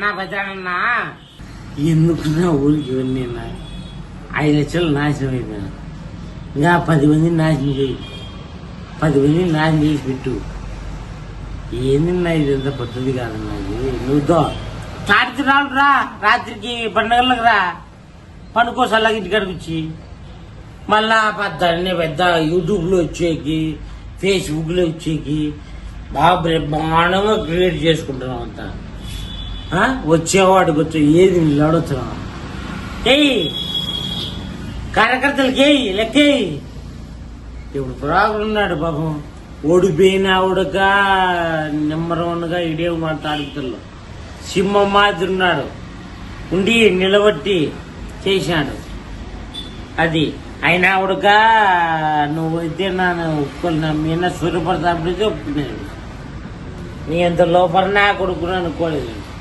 నా పెద్దన్నా ఎందుకున్నా ఊరికి ఇవన్నీ నా? ఐదు లక్షలు నాశనం అయిపోయినా ఇంకా పది మందిని నాశనం చేయి. పది మందిని నాశనం చేసి పెట్టు. ఏందన్నా ఇదంతా పద్ధతి కాదన్నా ఇది నువ్వుతో రాత్రి రా. రాత్రికి పండగలకు రా. పనుకో సల్లగా ఇంటికాడికి వచ్చి. మళ్ళా పెద్ద పెద్ద యూట్యూబ్లో వచ్చేకి ఫేస్బుక్లో వచ్చేకి బాగా బ్రహ్మాండంగా క్రియేట్ చేసుకుంటున్నాం అంతా. వచ్చేవాడు వచ్చేవాడికి ఏది నిలబడుతున్నాం ఏయ్ కార్యకర్తలకి ఏయి లెక్కేయ్. ఇప్పుడు ప్రాబ్లం ఉన్నాడు పాపం. ఓడిపోయిన ఆవిడక నెంబర్ వన్గా ఇడే మాట్లాడుతున్నారు సింహం మాదిరి ఉన్నాడు. ఉండి నిలబట్టి చేశాడు. అది. అయినా ఆవిడక నువ్వు అయితే నన్ను ఒప్పుకోలే మీ అన్న సూర్యప్రతాప్ అయితే ఒప్పుకున్నాడు నీ ఎంత లోపల నా కొడుకుని అనుకోలేదు.